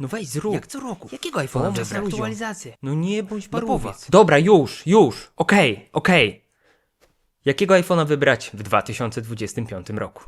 No weź zrób. Jak co roku. Jakiego iPhone'a na wybrać? aktualizację. No nie bądź No paruwa. powiedz. Dobra, już, już. Okej, okej. Jakiego iPhone'a wybrać w 2025 roku?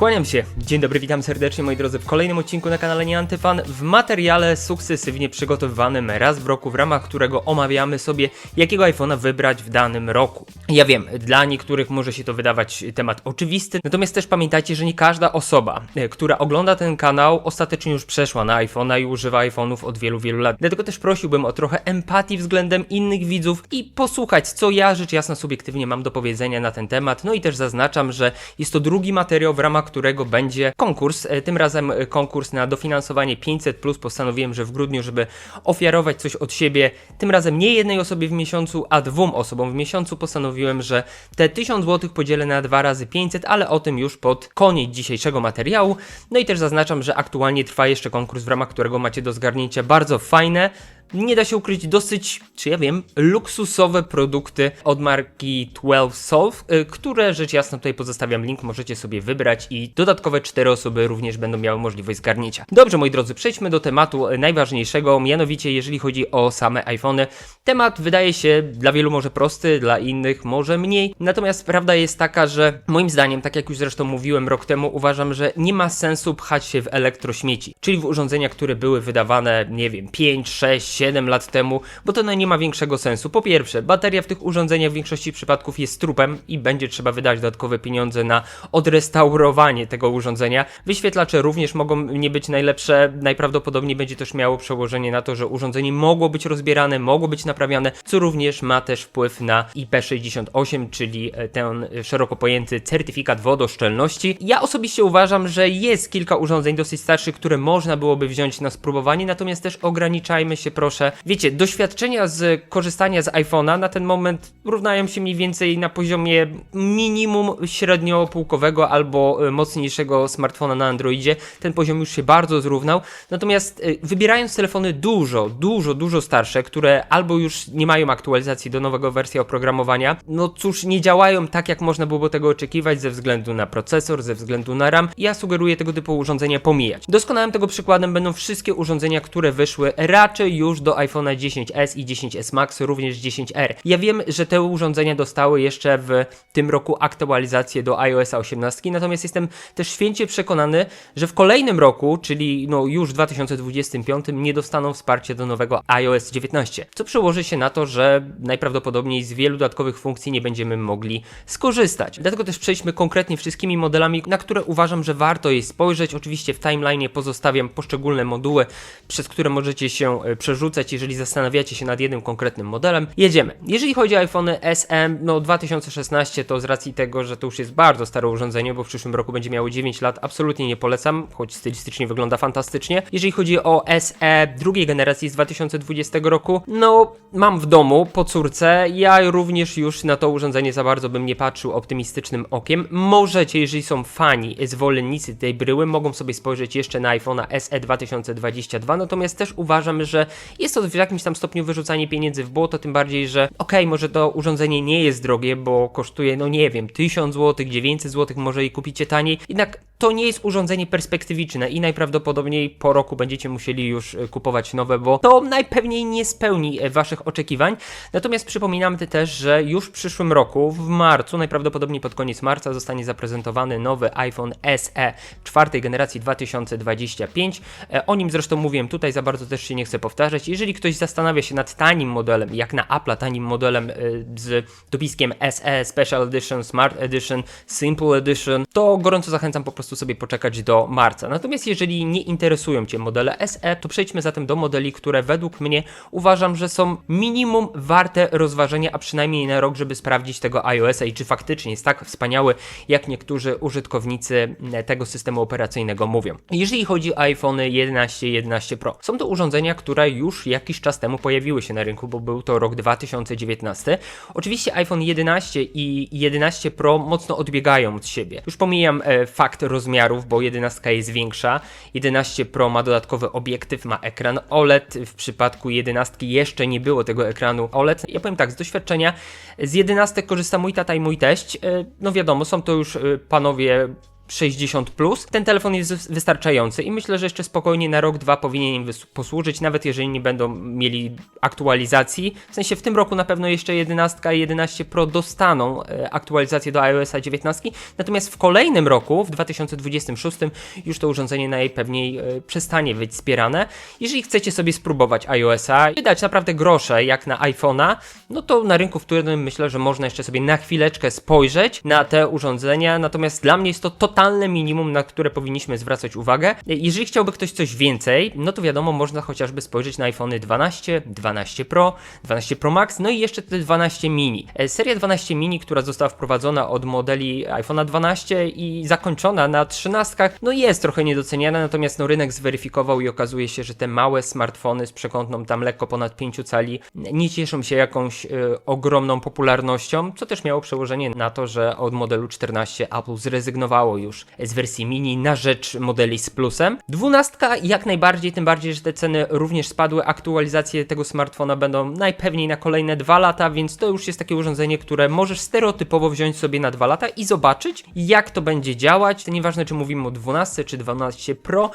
Kłaniam się. Dzień dobry, witam serdecznie moi drodzy w kolejnym odcinku na kanale Nieantyfan w materiale sukcesywnie przygotowywanym raz w roku, w ramach którego omawiamy sobie jakiego iPhone'a wybrać w danym roku. Ja wiem, dla niektórych może się to wydawać temat oczywisty, natomiast też pamiętajcie, że nie każda osoba, e, która ogląda ten kanał ostatecznie już przeszła na iPhone'a i używa iPhone'ów od wielu, wielu lat. Dlatego też prosiłbym o trochę empatii względem innych widzów i posłuchać, co ja rzecz jasna subiektywnie mam do powiedzenia na ten temat. No i też zaznaczam, że jest to drugi materiał, w ramach którego będzie konkurs. E, Tym razem e, konkurs na dofinansowanie 500. Postanowiłem, że w grudniu, żeby ofiarować coś od siebie, tym razem nie jednej osobie w miesiącu, a dwóm osobom w miesiącu, postanowiłem, że te 1000 zł podzielę na dwa razy 500, ale o tym już pod koniec dzisiejszego materiału. No i też zaznaczam, że aktualnie trwa jeszcze konkurs, w ramach którego macie do zgarnięcia bardzo fajne nie da się ukryć dosyć, czy ja wiem, luksusowe produkty od marki 12 Solve, y, które rzecz jasna tutaj pozostawiam link, możecie sobie wybrać i dodatkowe cztery osoby również będą miały możliwość zgarnięcia. Dobrze, moi drodzy, przejdźmy do tematu najważniejszego, mianowicie jeżeli chodzi o same iPhony. Temat wydaje się dla wielu może prosty, dla innych może mniej, natomiast prawda jest taka, że moim zdaniem, tak jak już zresztą mówiłem rok temu, uważam, że nie ma sensu pchać się w elektrośmieci, czyli w urządzenia, które były wydawane, nie wiem, 5, 6, 7 lat temu, bo to nie ma większego sensu. Po pierwsze, bateria w tych urządzeniach w większości przypadków jest trupem i będzie trzeba wydać dodatkowe pieniądze na odrestaurowanie tego urządzenia. Wyświetlacze również mogą nie być najlepsze, najprawdopodobniej będzie też miało przełożenie na to, że urządzenie mogło być rozbierane, mogło być naprawiane, co również ma też wpływ na IP68, czyli e, ten szeroko pojęty certyfikat wodoszczelności. Ja osobiście uważam, że jest kilka urządzeń dosyć starszych, które można byłoby wziąć na spróbowanie, natomiast też ograniczajmy się proszę. Wiecie, doświadczenia z korzystania z iPhone'a na ten moment równają się mniej więcej na poziomie minimum średniopółkowego albo e, mocniejszego smartfona na Androidzie. Ten poziom już się bardzo zrównał. Natomiast e, wybierając telefony dużo, dużo, dużo starsze, które albo już nie mają aktualizacji do nowego wersji oprogramowania, no cóż, nie działają tak, jak można było tego oczekiwać ze względu na procesor, ze względu na RAM. Ja sugeruję tego typu urządzenia pomijać. Doskonałym tego przykładem będą wszystkie urządzenia, które wyszły raczej już do iPhone'a 10s i 10s Max, również 10R. Ja wiem, że te urządzenia dostały jeszcze w tym roku aktualizację do iOS 18, natomiast jestem też święcie przekonany, że w kolejnym roku, czyli no już w 2025, nie dostaną wsparcia do nowego iOS 19, co przełoży się na to, że najprawdopodobniej z wielu dodatkowych funkcji nie będziemy mogli skorzystać. Dlatego też przejdźmy konkretnie wszystkimi modelami, na które uważam, że warto jej spojrzeć. Oczywiście w timeline'ie pozostawiam poszczególne moduły, przez które możecie się e, przerzucać, jeżeli zastanawiacie się nad jednym konkretnym modelem. Jedziemy. Jeżeli chodzi o iPhone SE, no 2016 to z racji tego, że to już jest bardzo stare urządzenie, bo w przyszłym roku będzie miało 9 lat, absolutnie nie polecam, choć stylistycznie wygląda fantastycznie. Jeżeli chodzi o SE drugiej generacji z 2020 roku, no mam w domu po córce, ja również już na to urządzenie za bardzo bym nie patrzył optymistycznym okiem. Możecie, jeżeli są fani, zwolennicy tej bryły, mogą sobie spojrzeć jeszcze na iPhone'a SE 2022, natomiast też uważam, że jest to w jakimś tam stopniu wyrzucanie pieniędzy w błoto, tym bardziej, że okej, może to urządzenie nie jest drogie, bo kosztuje, no nie wiem, 1000 zł, 900 zł, może i kupicie taniej, jednak to nie jest urządzenie perspektywiczne i najprawdopodobniej po roku będziecie musieli już e, kupować nowe, bo to najpewniej nie spełni e, waszych oczekiwań. Natomiast przypominam też, że już w przyszłym roku, w marcu, najprawdopodobniej pod koniec marca, zostanie zaprezentowany nowy iPhone SE czwartej generacji 2025. E, O nim zresztą mówiłem tutaj, za bardzo też się nie chcę powtarzać. Jeżeli ktoś zastanawia się nad tanim modelem, jak na Apple, tanim modelem z dopiskiem SE Special Edition, Smart Edition, Simple Edition, to gorąco zachęcam po prostu sobie poczekać do marca. Natomiast jeżeli nie interesują Cię modele SE, to przejdźmy zatem do modeli, które według mnie uważam, że są minimum warte rozważenia, a przynajmniej na rok, żeby sprawdzić tego iOS-a i czy faktycznie jest tak wspaniały, jak niektórzy użytkownicy e, tego systemu operacyjnego mówią. Jeżeli chodzi o iPhone 11 i 11 Pro, są to urządzenia, które już jakiś czas temu pojawiły się na rynku, bo był to rok 2019. Oczywiście iPhone 11 i 11 Pro mocno odbiegają od siebie. Już pomijam e, fakt rozwoju rozmiarów, bo 11 jest większa. 11 Pro ma dodatkowy obiektyw, ma ekran OLED. W przypadku 11 jeszcze nie było tego ekranu OLED. Ja powiem tak, z doświadczenia z 11 korzysta mój tata i mój teść. E, No wiadomo, są to już e, panowie 60 plus. Ten telefon jest wystarczający i myślę, że jeszcze spokojnie na rok, dwa powinien im posłużyć, nawet jeżeli nie będą mieli aktualizacji. W sensie w tym roku na pewno jeszcze 11 i 11 Pro dostaną e, aktualizację do iOS 19, natomiast w kolejnym roku, w 2026, już to urządzenie najpewniej e, przestanie być wspierane. Jeżeli chcecie sobie spróbować iOS-a i dać naprawdę grosze jak na iPhone'a, no to na rynku wtórnym myślę, że można jeszcze sobie na chwileczkę spojrzeć na te urządzenia, natomiast dla mnie jest to totalne minimum, na które powinniśmy zwracać uwagę. Jeżeli chciałby ktoś coś więcej, no to wiadomo, można chociażby spojrzeć na iPhony 12, 12 Pro, 12 Pro Max, no i jeszcze te 12 mini. E, Seria 12 mini, która została wprowadzona od modeli iPhone'a 12 i zakończona na 13, no jest trochę niedoceniana, natomiast no rynek zweryfikował i okazuje się, że te małe smartfony z przekątną tam lekko ponad 5 cali nie cieszą się jakąś e, ogromną popularnością, co też miało przełożenie na to, że od modelu 14 Apple zrezygnowało już z wersji mini na rzecz modeli z plusem. 12 jak najbardziej, tym bardziej, że te ceny również spadły. Aktualizacje tego smartfona będą najpewniej na kolejne 2 lata, więc to już jest takie urządzenie, które możesz stereotypowo wziąć sobie na 2 lata i zobaczyć, jak to będzie działać. To nieważne, czy mówimy o 12 czy 12 Pro.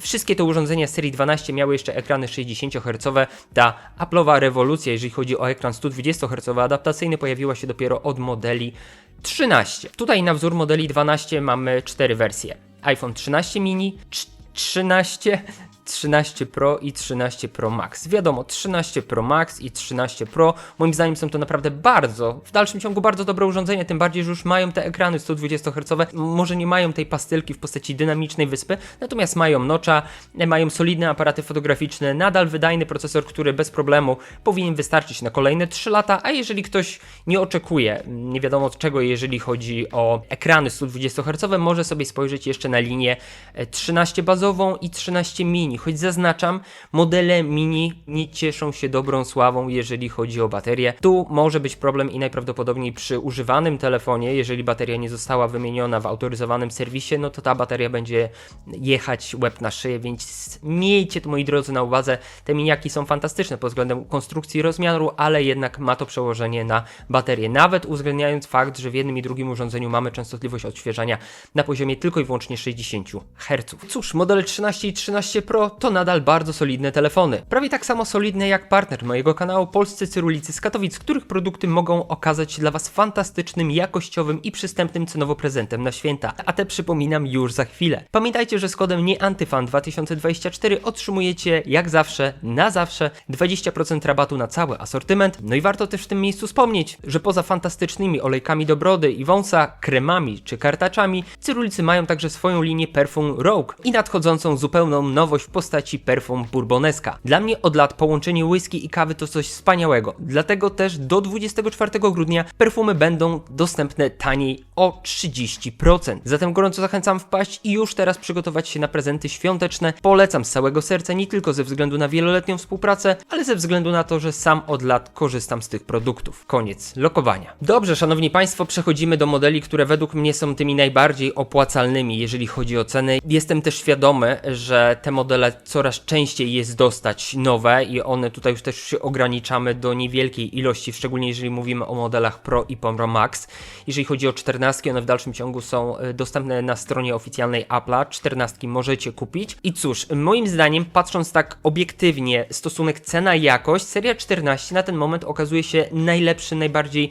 Wszystkie te urządzenia serii 12 miały jeszcze ekrany 60 Hz. Ta Apple'owa rewolucja, jeżeli chodzi o ekran 120 Hz adaptacyjny, pojawiła się dopiero od modeli 13. Tutaj na wzór modeli 12 mamy cztery wersje. iPhone 13 mini, cz- 13, 13 Pro i 13 Pro Max. Wiadomo, 13 Pro Max i 13 Pro, moim zdaniem są to naprawdę bardzo, w dalszym ciągu bardzo dobre urządzenia, tym bardziej, że już mają te ekrany 120 Hz, może nie mają tej pastylki w postaci dynamicznej wyspy, natomiast mają nocza, mają solidne aparaty fotograficzne, nadal wydajny procesor, który bez problemu powinien wystarczyć na kolejne 3 lata, a jeżeli ktoś nie oczekuje, nie wiadomo czego, jeżeli chodzi o ekrany 120 Hz, może sobie spojrzeć jeszcze na linię e, 13 bazową i 13 mini, choć zaznaczam, modele mini nie cieszą się dobrą sławą, jeżeli chodzi o baterię. Tu może być problem i najprawdopodobniej przy używanym telefonie, jeżeli bateria nie została wymieniona w autoryzowanym serwisie, no to ta bateria będzie jechać łeb na szyję, więc miejcie to moi drodzy na uwadze. Te miniaki są fantastyczne pod względem konstrukcji rozmiaru, ale jednak ma to przełożenie na baterię. Nawet uwzględniając fakt, że w jednym i drugim urządzeniu mamy częstotliwość odświeżania na poziomie tylko i wyłącznie 60 Hz. Cóż, modele 13 i 13 Pro to nadal bardzo solidne telefony. Prawie tak samo solidne jak partner mojego kanału Polscy Cyrulicy z Katowic, których produkty mogą okazać się dla Was fantastycznym, jakościowym i przystępnym cenowo prezentem na święta. A te przypominam już za chwilę. Pamiętajcie, że z kodem NEANTYFAN2024 otrzymujecie jak zawsze, na zawsze 20% rabatu na cały asortyment. No i warto też w tym miejscu wspomnieć, że poza fantastycznymi olejkami do brody i wąsa, kremami czy kartaczami, Cyrulicy mają także swoją linię perfum Rogue i nadchodzącą zupełną nowość w postaci perfum Bourboneska. Dla mnie od lat połączenie whisky i kawy to coś wspaniałego, dlatego też do 24 grudnia perfumy będą dostępne taniej o 30%. Zatem gorąco zachęcam wpaść i już teraz przygotować się na prezenty świąteczne. Polecam z całego serca nie tylko ze względu na wieloletnią współpracę, ale ze względu na to, że sam od lat korzystam z tych produktów. Koniec lokowania. Dobrze, szanowni państwo, przechodzimy do modeli, które według mnie są tymi najbardziej opłacalnymi, jeżeli chodzi o ceny. Jestem też świadomy, że te modele coraz częściej jest dostać nowe i one tutaj już też się ograniczamy do niewielkiej ilości, szczególnie jeżeli mówimy o modelach Pro i Pro Max. Jeżeli chodzi o 14, one w dalszym ciągu są e, dostępne na stronie oficjalnej Apple'a. 14 możecie kupić. I cóż, moim zdaniem, patrząc tak obiektywnie, stosunek cena-jakość, seria 14 na ten moment okazuje się najlepszy, najbardziej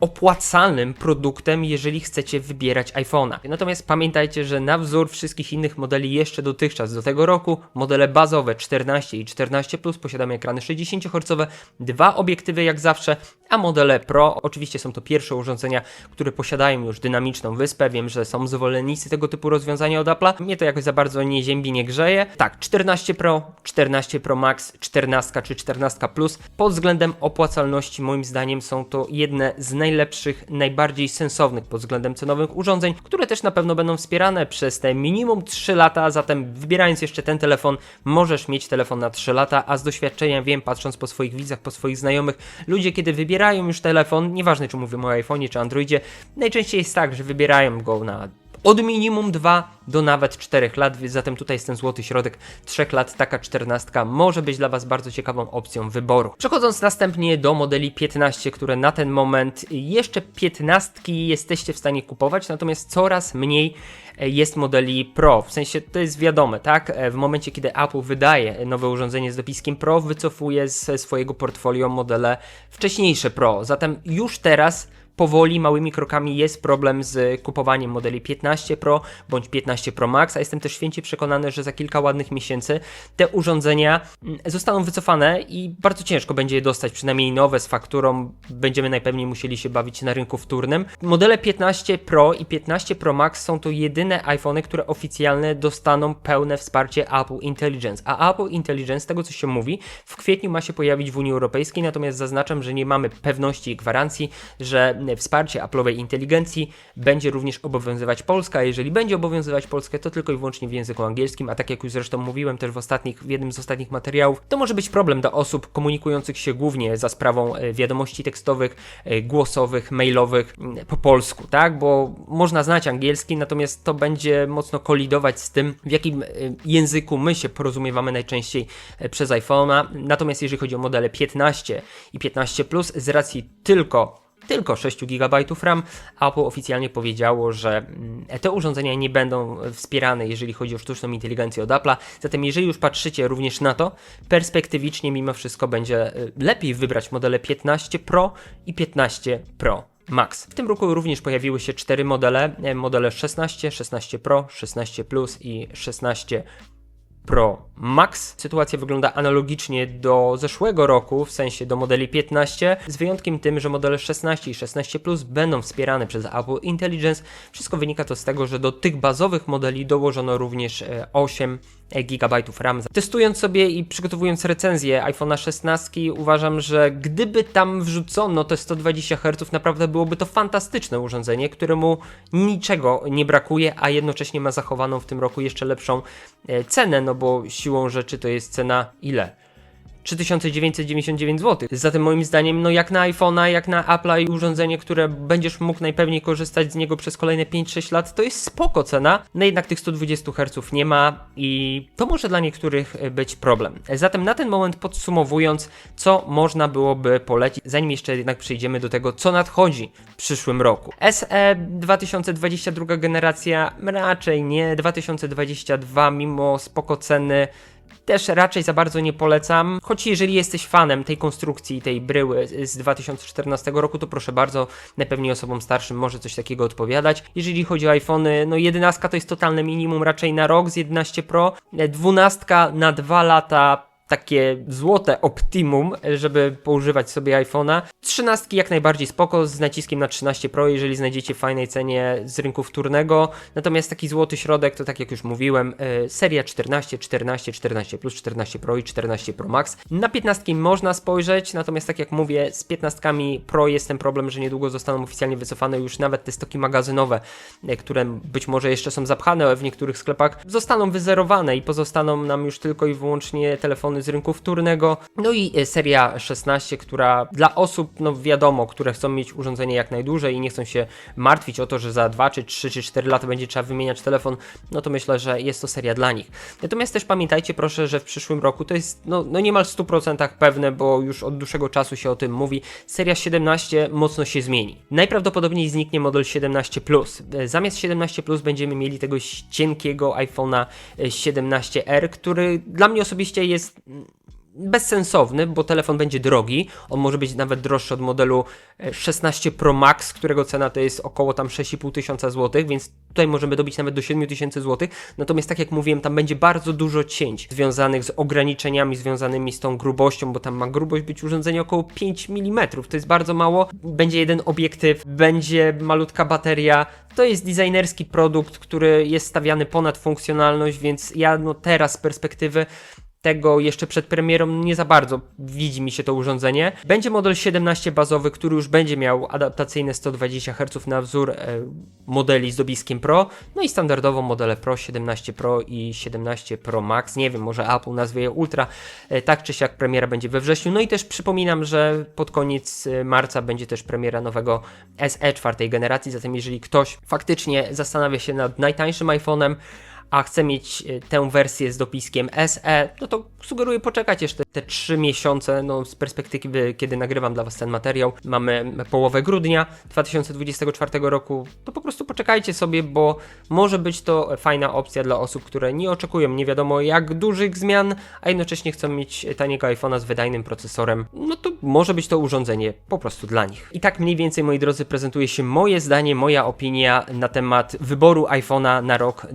opłacalnym produktem, jeżeli chcecie wybierać iPhone'a. Natomiast pamiętajcie, że na wzór wszystkich innych modeli jeszcze dotychczas do tego roku, modele bazowe 14 i 14 Plus posiadamy ekrany 60 Hz, dwa obiektywy jak zawsze, a modele Pro oczywiście są to pierwsze urządzenia, które posiadają już dynamiczną wyspę. Wiem, że są zwolennicy tego typu rozwiązania od Apple'a. Mnie to jakoś za bardzo nie ziębi, nie grzeje. Tak, 14 Pro, 14 Pro Max, 14 czy 14 Plus pod względem opłacalności moim zdaniem są to jedne z najlepszych, najbardziej sensownych pod względem cenowych urządzeń, które też na pewno będą wspierane przez te minimum 3 lata, zatem wybierając jeszcze ten telefon, możesz mieć telefon na 3 lata, a z doświadczenia wiem, patrząc po swoich widzach, po swoich znajomych, ludzie kiedy wybierają już telefon, nieważne czy mówimy o iPhone'ie czy Androidzie, najczęściej jest tak, że wybierają go na od minimum 2 do nawet 4 lat, zatem tutaj jest ten złoty środek 3 lat, taka 14 może być dla Was bardzo ciekawą opcją wyboru. Przechodząc następnie do modeli 15, które na ten moment jeszcze 15 jesteście w stanie kupować, natomiast coraz mniej e, jest modeli Pro. W sensie to jest wiadome, tak? E, W momencie, kiedy Apple wydaje nowe urządzenie z dopiskiem Pro, wycofuje ze swojego portfolio modele wcześniejsze Pro. Zatem już teraz powoli, małymi krokami jest problem z kupowaniem modeli 15 Pro bądź 15 Pro Max, a jestem też święcie przekonany, że za kilka ładnych miesięcy te urządzenia mm, zostaną wycofane i bardzo ciężko będzie je dostać, przynajmniej nowe z fakturą. Będziemy najpewniej musieli się bawić na rynku wtórnym. Modele 15 Pro i 15 Pro Max są to jedyne iPhony, które oficjalnie dostaną pełne wsparcie Apple Intelligence. A Apple Intelligence, z tego co się mówi, w kwietniu ma się pojawić w Unii Europejskiej, natomiast zaznaczam, że nie mamy pewności i gwarancji, że wsparcie Apple'owej inteligencji będzie również obowiązywać Polska, jeżeli będzie obowiązywać Polskę, to tylko i wyłącznie w języku angielskim, a tak jak już zresztą mówiłem też w ostatnich, w jednym z ostatnich materiałów, to może być problem dla osób komunikujących się głównie za sprawą e, wiadomości tekstowych, e, głosowych, mailowych m, po polsku, tak? Bo można znać angielski, natomiast to będzie mocno kolidować z tym, w jakim e, języku my się porozumiewamy najczęściej przez iPhone'a. Natomiast jeżeli chodzi o modele 15 i 15 Plus, z racji tylko tylko 6 GB RAM. Apple oficjalnie powiedziało, że mm, te urządzenia nie będą wspierane, jeżeli chodzi o sztuczną inteligencję od Apple'a. Zatem, jeżeli już patrzycie również na to, perspektywicznie mimo wszystko będzie y, lepiej wybrać modele 15 Pro i 15 Pro. Max. W tym roku również pojawiły się cztery modele: e, modele 16, 16 Pro, 16 Plus i 16 Pro Max. Sytuacja wygląda analogicznie do zeszłego roku, w sensie do modeli 15, z wyjątkiem tym, że modele 16 i 16 Plus będą wspierane przez Apple Intelligence. Wszystko wynika to z tego, że do tych bazowych modeli dołożono również e, 8 GB RAM. Testując sobie i przygotowując recenzję iPhone'a 16, uważam, że gdyby tam wrzucono te 120 Hz, naprawdę byłoby to fantastyczne urządzenie, któremu niczego nie brakuje, a jednocześnie ma zachowaną w tym roku jeszcze lepszą e, cenę, no bo siłą rzeczy to jest cena ile? 3999 zł. Zatem moim zdaniem, no jak na iPhone'a, jak na Apple'a i urządzenie, które będziesz mógł najpewniej korzystać z niego przez kolejne 5-6 lat, to jest spoko cena. No jednak tych 120 Hz nie ma i to może dla niektórych e, być problem. Zatem na ten moment podsumowując, co można byłoby polecić, zanim jeszcze jednak przejdziemy do tego, co nadchodzi w przyszłym roku. SE 2022 generacja raczej nie, 2022 mimo spoko ceny też raczej za bardzo nie polecam. Choć jeżeli jesteś fanem tej konstrukcji, tej bryły z 2014 roku, to proszę bardzo, najpewniej osobom starszym może coś takiego odpowiadać. Jeżeli chodzi o iPhony, no 11 to jest totalne minimum raczej na rok z 11 Pro, 12 na 2 lata takie złote optimum, żeby poużywać sobie iPhone'a. 13 jak najbardziej spoko, z naciskiem na 13 Pro, jeżeli znajdziecie w fajnej cenie z rynku wtórnego. Natomiast taki złoty środek, to tak jak już mówiłem, y, seria 14, 14, 14 Plus, 14 Pro i 14 Pro Max. Na 15 można spojrzeć, natomiast tak jak mówię, z 15 Pro jest ten problem, że niedługo zostaną oficjalnie wycofane już nawet te stoki magazynowe, y, które być może jeszcze są zapchane w niektórych sklepach, zostaną wyzerowane i pozostaną nam już tylko i wyłącznie telefony z rynku wtórnego. No i e, seria 16, która dla osób, no wiadomo, które chcą mieć urządzenie jak najdłużej i nie chcą się martwić o to, że za 2 czy 3 czy 4 lata będzie trzeba wymieniać telefon, no to myślę, że jest to seria dla nich. Natomiast też pamiętajcie proszę, że w przyszłym roku to jest no, no niemal w 100% pewne, bo już od dłuższego czasu się o tym mówi, seria 17 mocno się zmieni. Najprawdopodobniej zniknie model 17 Plus. E, Zamiast 17 Plus będziemy mieli tego cienkiego iPhone'a e, 17R, który dla mnie osobiście jest bezsensowny, bo telefon będzie drogi. On może być nawet droższy od modelu e, 16 Pro Max, którego cena to jest około tam 6,5 tysiąca złotych, więc tutaj możemy dobić nawet do 7 tysięcy złotych. Natomiast tak jak mówiłem, tam będzie bardzo dużo cięć związanych z ograniczeniami związanymi z tą grubością, bo tam ma grubość być urządzenie około 5 mm. To jest bardzo mało. Będzie jeden obiektyw, będzie malutka bateria. To jest designerski produkt, który jest stawiany ponad funkcjonalność, więc ja no teraz z perspektywy tego jeszcze przed premierą nie za bardzo widzi mi się to urządzenie. Będzie model 17 bazowy, który już będzie miał adaptacyjne 120 Hz na wzór e, modeli z dobiskiem Pro, no i standardowo modele Pro 17 Pro i 17 Pro Max. Nie wiem, może Apple nazwie je Ultra. E, tak czy siak premiera będzie we wrześniu. No i też przypominam, że pod koniec e, marca będzie też premiera nowego SE czwartej generacji, zatem jeżeli ktoś faktycznie zastanawia się nad najtańszym iPhone'em, a chce mieć e, tę wersję z dopiskiem SE, no to sugeruję poczekać jeszcze te 3 miesiące, no z perspektywy, kiedy nagrywam dla Was ten materiał, mamy połowę grudnia 2024 roku, to po prostu poczekajcie sobie, bo może być to fajna opcja dla osób, które nie oczekują nie wiadomo jak dużych zmian, a jednocześnie chcą mieć taniego iPhone'a z wydajnym procesorem, no to może być to urządzenie po prostu dla nich. I tak mniej więcej, moi drodzy, prezentuje się moje zdanie, moja opinia na temat wyboru iPhone'a na rok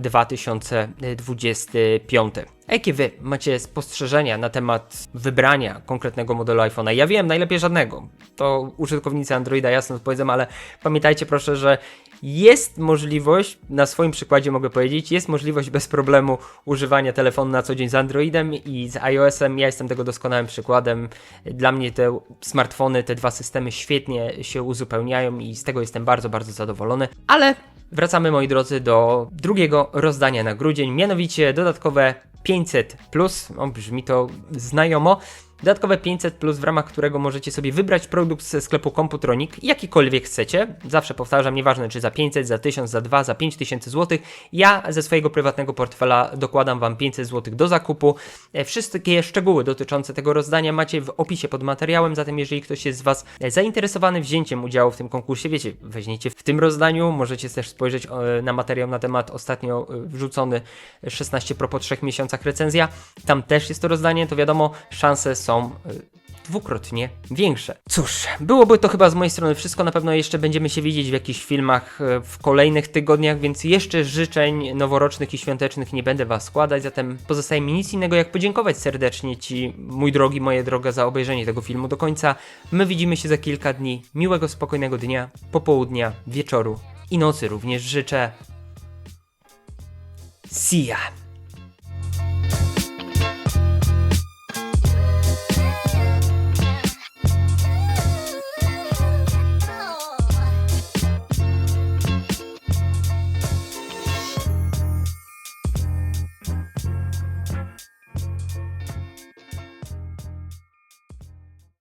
2025. Jakie wy macie spostrzeżenia na temat wybrania konkretnego modelu iPhone'a? Ja wiem, najlepiej żadnego. To użytkownicy Androida jasno powiedzą, ale pamiętajcie proszę, że jest możliwość, na swoim przykładzie mogę powiedzieć, jest możliwość bez problemu używania telefonu na co dzień z Androidem i z iOS-em. Ja jestem tego doskonałym przykładem. Dla mnie te smartfony, te dwa systemy świetnie się uzupełniają i z tego jestem bardzo, bardzo zadowolony. Ale wracamy, moi drodzy, do drugiego rozdania na grudzień, mianowicie dodatkowe 500 plus, o, brzmi to znajomo. Dodatkowe 500 plus, w ramach którego możecie sobie wybrać produkt ze sklepu Computronic, jakikolwiek chcecie. Zawsze powtarzam, nieważne czy za 500, za 1000, za 2, za 5000 zł. Ja ze swojego prywatnego portfela dokładam Wam 500 zł do zakupu. E, Wszystkie szczegóły dotyczące tego rozdania macie w opisie pod materiałem, zatem jeżeli ktoś jest z Was zainteresowany wzięciem udziału w tym konkursie, wiecie, weźmiecie w tym rozdaniu, możecie też spojrzeć e, na materiał na temat ostatnio e, wrzucony 16 Pro po 3 miesiącach recenzja. Tam też jest to rozdanie, to wiadomo, szanse są y, dwukrotnie większe. Cóż, byłoby to chyba z mojej strony wszystko. Na pewno jeszcze będziemy się widzieć w jakichś filmach y, w kolejnych tygodniach, więc jeszcze życzeń noworocznych i świątecznych nie będę Was składać. Zatem pozostaje mi nic innego jak podziękować serdecznie Ci, mój drogi, moje droga, za obejrzenie tego filmu do końca. My widzimy się za kilka dni. Miłego, spokojnego dnia, popołudnia, wieczoru i nocy również życzę. See ya!